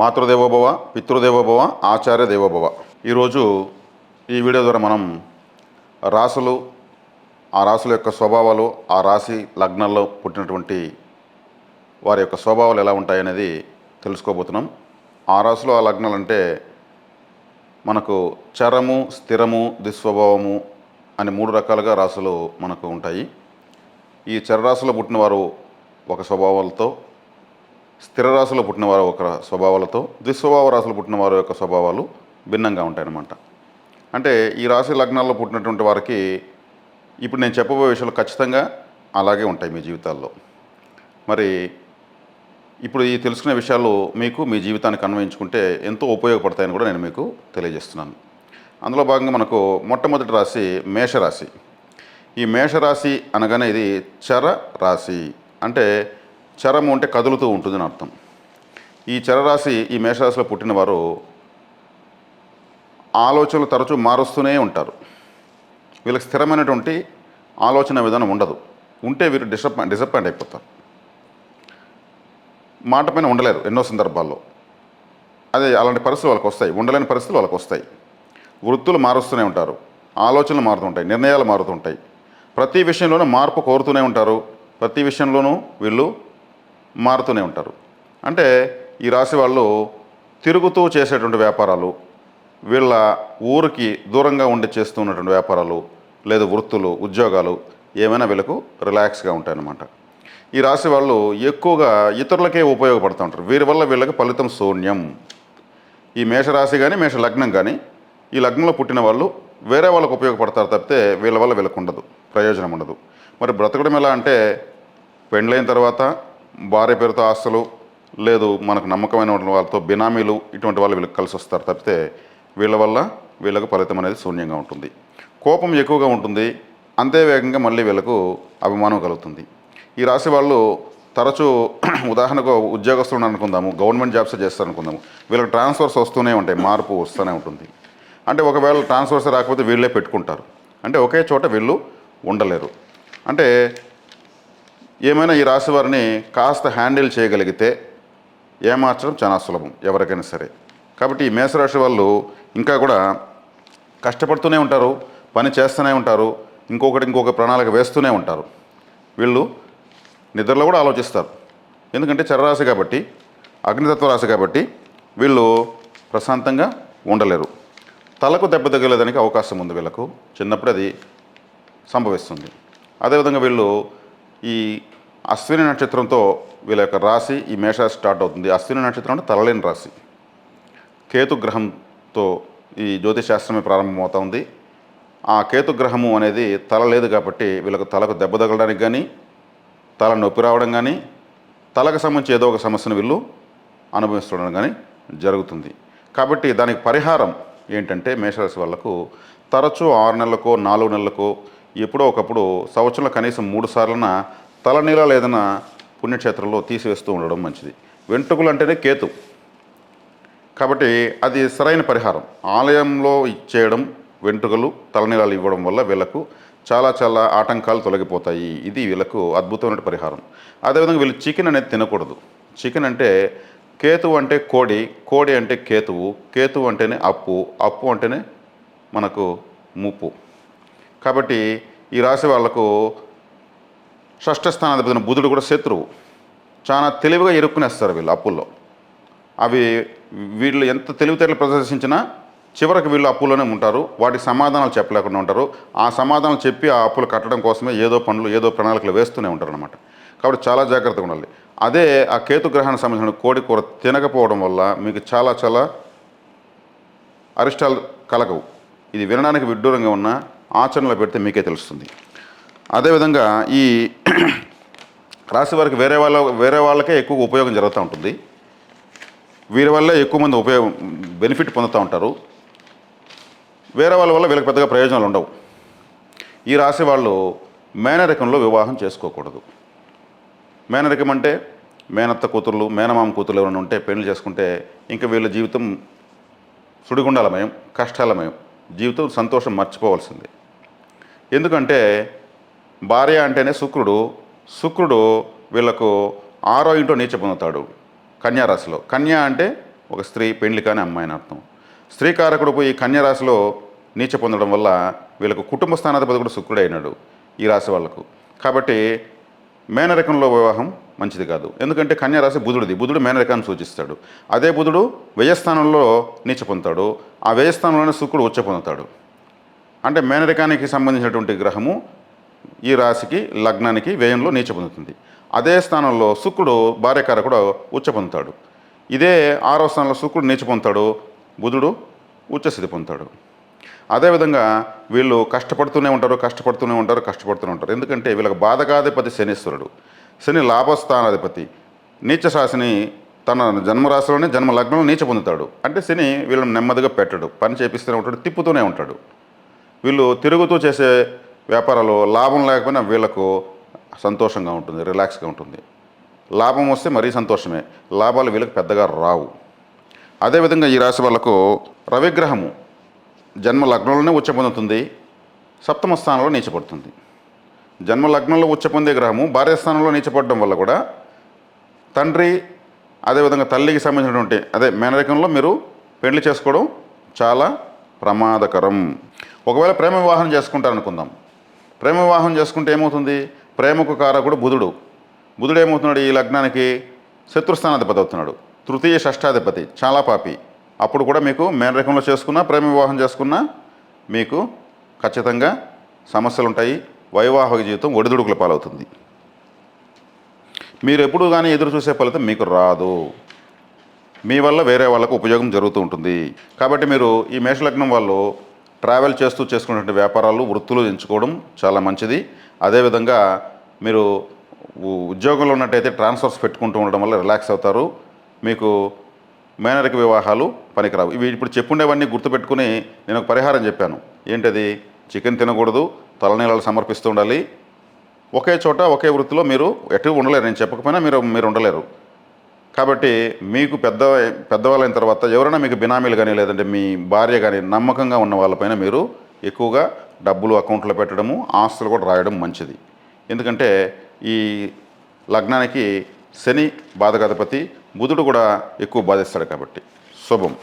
మాతృదేవోభవ పితృదేవోభవ ఆచార్య దేవోభవ. ఈరోజు ఈ వీడియో ద్వారా మనం రాసులు ఆ రాసుల యొక్క స్వభావాలు ఆ రాశి లగ్నాల్లో పుట్టినటువంటి వారి యొక్క స్వభావాలు ఎలా ఉంటాయనేది తెలుసుకోబోతున్నాం. ఆ రాసులు ఆ లగ్నాలు అంటే మనకు చరము స్థిరము దుస్వభావము అని మూడు రకాలుగా రాసులు మనకు ఉంటాయి. ఈ చరరాశిలో పుట్టిన వారు ఒక స్వభావాలతో స్థిర రాశిలో పుట్టినవారు ఒక స్వభావాలతో దుస్వభావ రాశులు పుట్టిన వారి యొక్క స్వభావాలు భిన్నంగా ఉంటాయన్నమాట. అంటే ఈ రాశి లగ్నాల్లో పుట్టినటువంటి వారికి ఇప్పుడు నేను చెప్పబోయే విషయాలు ఖచ్చితంగా అలాగే ఉంటాయి మీ జీవితాల్లో. మరి ఇప్పుడు ఈ తెలుసుకునే విషయాలు మీకు మీ జీవితానికి అన్వయించుకుంటే ఎంతో ఉపయోగపడతాయని కూడా నేను మీకు తెలియజేస్తున్నాను. అందులో భాగంగా మనకు మొట్టమొదటి రాశి మేషరాశి. ఈ మేషరాశి అనగానే ఇది చర రాశి. అంటే చరము అంటే కదులుతూ ఉంటుందని అర్థం. ఈ చరరాశి ఈ మేషరాశిలో పుట్టిన వారు ఆలోచనలు తరచూ మారుస్తూనే ఉంటారు. వీళ్ళకి స్థిరమైనటువంటి ఆలోచన విధానం ఉండదు. ఉంటే వీరు డిసప్ డిసప్పాయింట్ అయిపోతారు. మాట పైన ఉండలేరు ఎన్నో సందర్భాల్లో. అదే అలాంటి పరిస్థితులు వాళ్ళకి వస్తాయి. ఉండలేని పరిస్థితులు వాళ్ళకి వస్తాయి. వృత్తులు మారుస్తూనే ఉంటారు. ఆలోచనలు మారుతుంటాయి నిర్ణయాలు మారుతుంటాయి ప్రతి విషయంలోనూ మార్పు కోరుతూనే ఉంటారు. ప్రతి విషయంలోనూ వీళ్ళు మారుతూనే ఉంటారు. అంటే ఈ రాశి వాళ్ళు తిరుగుతూ చేసేటువంటి వ్యాపారాలు వీళ్ళ ఊరికి దూరంగా ఉండి చేస్తున్నటువంటి వ్యాపారాలు లేదా వృత్తులు ఉద్యోగాలు ఏమైనా వీళ్ళకు రిలాక్స్గా ఉంటాయన్నమాట. ఈ రాశి వాళ్ళు ఎక్కువగా ఇతరులకే ఉపయోగపడుతూ ఉంటారు. వీరి వల్ల వీళ్ళకి ఫలితం శూన్యం. ఈ మేషరాశి కానీ మేష లగ్నం కానీ ఈ లగ్నంలో పుట్టిన వాళ్ళు వేరే వాళ్ళకు ఉపయోగపడతారు తప్పితే వీళ్ళ వల్ల వీళ్ళకు ఉండదు. ప్రయోజనం ఉండదు. మరి బ్రతకడం ఎలా అంటే పెండ్లైన తర్వాత భార్య పేరుతో ఆస్తులు లేదు మనకు నమ్మకమైన వాళ్ళతో బినామీలు ఇటువంటి వాళ్ళు వీళ్ళకి కలిసి వస్తారు తప్పితే వీళ్ళ వల్ల వీళ్ళకు ఫలితం అనేది శూన్యంగా ఉంటుంది. కోపం ఎక్కువగా ఉంటుంది. అంతే వేగంగా మళ్ళీ వీళ్ళకు అభిమానం కలుగుతుంది. ఈ రాశి వాళ్ళు తరచూ ఉదాహరణకు ఉద్యోగస్తులు అనుకుందాము గవర్నమెంట్ జాబ్స్ చేస్తారు అనుకుందాము వీళ్ళకి ట్రాన్స్ఫర్స్ వస్తూనే ఉంటాయి మార్పు వస్తూనే ఉంటుంది. అంటే ఒకవేళ ట్రాన్స్ఫర్స్ రాకపోతే వీళ్ళే పెట్టుకుంటారు. అంటే ఒకే చోట వీళ్ళు ఉండలేరు. అంటే ఏమైనా ఈ రాశి వారిని కాస్త హ్యాండిల్ చేయగలిగితే ఏమార్చడం చాలా సులభం ఎవరికైనా సరే. కాబట్టి ఈ మేషరాశి వాళ్ళు ఇంకా కూడా కష్టపడుతూనే ఉంటారు పని చేస్తూనే ఉంటారు ఇంకొకటి ఇంకొక ప్రణాళిక వేస్తూనే ఉంటారు. వీళ్ళు నిద్రలో కూడా ఆలోచిస్తారు. ఎందుకంటే చరరాశి కాబట్టి అగ్నితత్వ రాశి కాబట్టి వీళ్ళు ప్రశాంతంగా ఉండలేరు. తలకు దెబ్బ తగిలేదానికి అవకాశం ఉంది వీళ్ళకు. చిన్నప్పుడు అది సంభవిస్తుంది. అదేవిధంగా వీళ్ళు ఈ అశ్విని నక్షత్రంతో వీళ్ళ యొక్క రాశి ఈ మేష స్టార్ట్ అవుతుంది. అశ్విని నక్షత్రం అంటే తలలేని రాశి. కేతు గ్రహంతో ఈ జ్యోతిశాస్త్రమే ప్రారంభమవుతుంది ఆ కేతు గ్రహము అనేది తల లేదు కాబట్టి వీళ్ళకు తలకు దెబ్బ తగలడానికి కానీ తల నొప్పి రావడం కానీ తలకు సంబంధించి ఏదో ఒక సమస్యను వీళ్ళు అనుభవిస్తుండడం కానీ జరుగుతుంది. కాబట్టి దానికి పరిహారం ఏంటంటే మేషరాశి వాళ్ళకు తరచూ ఆరు నెలలకో నాలుగు నెలలకో ఎప్పుడో ఒకప్పుడు సంవత్సరంలో కనీసం మూడు సార్లన తలనీల ఏదైనా పుణ్యక్షేత్రంలో తీసివేస్తూ ఉండడం మంచిది. వెంట్రుకలు అంటేనే కేతు. కాబట్టి అది సరైన పరిహారం. ఆలయంలో ఇచ్చేయడం వెంట్రుకలు తలనీలాలు ఇవ్వడం వల్ల వీళ్ళకు చాలా చాలా ఆటంకాలు తొలగిపోతాయి. ఇది వీళ్ళకు అద్భుతమైన పరిహారం. అదేవిధంగా వీళ్ళు చికెన్ అనేది తినకూడదు. చికెన్ అంటే కేతువు అంటే కోడి కోడి అంటే కేతువు కేతువు అంటేనే అప్పు అప్పు అంటేనే మనకు ముప్పు కాబట్టి ఈ రాశి వాళ్ళకు షష్ఠస్థానాధిపతిన బుధుడు కూడా శత్రువు. చాలా తెలివిగా ఇరుక్కునేస్తారు వీళ్ళు అప్పుల్లో. అవి వీళ్ళు ఎంత తెలివితేటలు ప్రదర్శించినా చివరికి వీళ్ళు అప్పుల్లోనే ఉంటారు. వాటికి సమాధానాలు చెప్పలేకుండా ఉంటారు. ఆ సమాధానాలు చెప్పి ఆ అప్పులు కట్టడం కోసమే ఏదో పనులు ఏదో ప్రణాళికలు వేస్తూనే ఉంటారు అనమాట కాబట్టి చాలా జాగ్రత్తగా ఉండాలి. అదే ఆ కేతుగ్రహానికి సంబంధించిన కోడి కూర తినకపోవడం వల్ల మీకు చాలా చాలా అరిష్టాలు కలగవు. ఇది వినడానికి విడ్డూరంగా ఉన్న ఆచరణలో పెడితే మీకే తెలుస్తుంది. అదేవిధంగా ఈ రాశి వారికి వేరే వాళ్ళ వేరే వాళ్ళకే ఎక్కువ ఉపయోగం జరుగుతూ ఉంటుంది. వీరి వల్లే ఎక్కువ మంది ఉపయోగం బెనిఫిట్ పొందుతూ ఉంటారు. వేరే వాళ్ళ వల్ల వీళ్ళకి పెద్దగా ప్రయోజనాలు ఉండవు. ఈ రాశి వాళ్ళు మేనరికంలో వివాహం చేసుకోకూడదు. మేనరికం అంటే మేనత్త కూతుర్లు మేనమామ కూతుర్లు ఎవరైనా ఉంటే పెళ్ళి చేసుకుంటే ఇంకా వీళ్ళ జీవితం సుడిగుండాలమయం కష్టాలమయం జీవితం సంతోషం మర్చిపోవాల్సిందే. ఎందుకంటే భార్య అంటేనే శుక్రుడు శుక్రుడు వీళ్ళకు ఆరో ఇంటో నీచ పొందుతాడు కన్యారాశిలో. కన్య అంటే ఒక స్త్రీ పెండ్లి కానీ అమ్మాయి అని అర్థం. స్త్రీకారకుడు పోయి కన్యారాశిలో నీచ పొందడం వల్ల వీళ్ళకు కుటుంబ స్థానాధిపతి కూడా శుక్రుడు అయినాడు ఈ రాశి వాళ్ళకు. కాబట్టి మేనరకంలో వివాహం మంచిది కాదు. ఎందుకంటే కన్యారాశి బుధుడిది. బుధుడు మేనరకాన్ని సూచిస్తాడు. అదే బుధుడు వ్యయస్థానంలో నీచ పొందుతాడు. ఆ వ్యయస్థానంలోనే శుక్రుడు ఉచ్చ పొందుతాడు. అంటే మేనరికానికి సంబంధించినటువంటి గ్రహము ఈ రాశికి లగ్నానికి వ్యయంలో నీచ పొందుతుంది. అదే స్థానంలో శుక్రుడు భార్యకారకుడు ఉచ్చ పొందుతాడు. ఇదే ఆరో స్థానంలో శుక్రుడు నీచ పొందుతాడు బుధుడు ఉచ్చస్థితి పొందుతాడు. అదేవిధంగా వీళ్ళు కష్టపడుతూనే ఉంటారు కష్టపడుతూనే ఉంటారు కష్టపడుతూనే ఉంటారు. ఎందుకంటే వీళ్ళకి బాధకాధిపతి శనీశ్వరుడు. శని లాభస్థానాధిపతి. నీచ శాసిని తన జన్మరాశిలోనే జన్మ లగ్నంలో నీచ పొందుతాడు. అంటే శని వీళ్ళని నెమ్మదిగా పెట్టడు పని చేపిస్తూనే ఉంటాడు తిప్పుతూనే ఉంటాడు. వీళ్ళు తిరుగుతూ చేసే వ్యాపారాలు లాభం లేకపోయినా వీళ్ళకు సంతోషంగా ఉంటుంది రిలాక్స్గా ఉంటుంది. లాభం వస్తే మరీ సంతోషమే. లాభాలు వీళ్ళకి పెద్దగా రావు. అదేవిధంగా ఈ రాశి వాళ్ళకు రవిగ్రహము జన్మ లగ్నంలోనే ఉచ్చ పొందుతుంది సప్తమ స్థానంలో నీచపడుతుంది. జన్మ లగ్నంలో ఉచ్చ పొందే గ్రహము భార్యస్థానంలో నీచపడడం వల్ల కూడా తండ్రి అదేవిధంగా తల్లికి సంబంధించినటువంటి అదే మేనరికంలో మీరు పెళ్ళి చేసుకోవడం చాలా ప్రమాదకరం. ఒకవేళ ప్రేమ వివాహం చేసుకుంటారనుకుందాం ప్రేమ వివాహం చేసుకుంటే ఏమవుతుంది? ప్రేమకు కారకుడు బుధుడు. బుధుడు ఏమవుతున్నాడు? ఈ లగ్నానికి శత్రుస్థానాధిపతి అవుతున్నాడు. తృతీయ షష్టాధిపతి చాలా పాపి అప్పుడు కూడా మీకు మేనరికంలో చేసుకున్నా ప్రేమ వివాహం చేసుకున్నా మీకు ఖచ్చితంగా సమస్యలు ఉంటాయి వైవాహిక జీవితం ఒడిదుడుకుల పాలవుతుంది. మీరు ఎప్పుడు కానీ ఎదురు చూసే ఫలితం మీకు రాదు. మీ వల్ల వేరే వాళ్ళకు ఉపయోగం జరుగుతూ ఉంటుంది. కాబట్టి మీరు ఈ మేషలగ్నం వాళ్ళు ట్రావెల్ చేస్తూ చేసుకున్నటువంటి వ్యాపారాలు వృత్తులు ఎంచుకోవడం చాలా మంచిది. అదేవిధంగా మీరు ఉ- ఉద్యోగంలో ఉన్నట్టయితే ట్రాన్స్ఫర్స్ పెట్టుకుంటూ ఉండడం వల్ల రిలాక్స్ అవుతారు. మీకు మేనరిక వివాహాలు పనికిరావు. ఇవి ఇప్పుడు చెప్పుండేవన్నీ గుర్తుపెట్టుకుని నేను ఒక పరిహారం చెప్పాను. ఏంటది? చికెన్ తినకూడదు తలనీళ్ళు సమర్పిస్తూ ఉండాలి. ఒకే చోట ఒకే వృత్తిలో మీరు ఎటు ఉండలేరు. నేను చెప్పకపోయినా మీరు మీరు ఉండలేరు. కాబట్టి మీకు పెద్ద పెద్దవాళ్ళైన తర్వాత ఎవరైనా మీకు బినామీలు కానీ లేదంటే మీ భార్య కానీ నమ్మకంగా ఉన్న వాళ్ళపైన మీరు ఎక్కువగా డబ్బులు అకౌంట్లో పెట్టడము ఆస్తులు కూడా రాయడం మంచిది. ఎందుకంటే ఈ లగ్నానికి శని బాధగతపతి బుధుడు కూడా ఎక్కువ బాధిస్తాడు కాబట్టి. శుభం.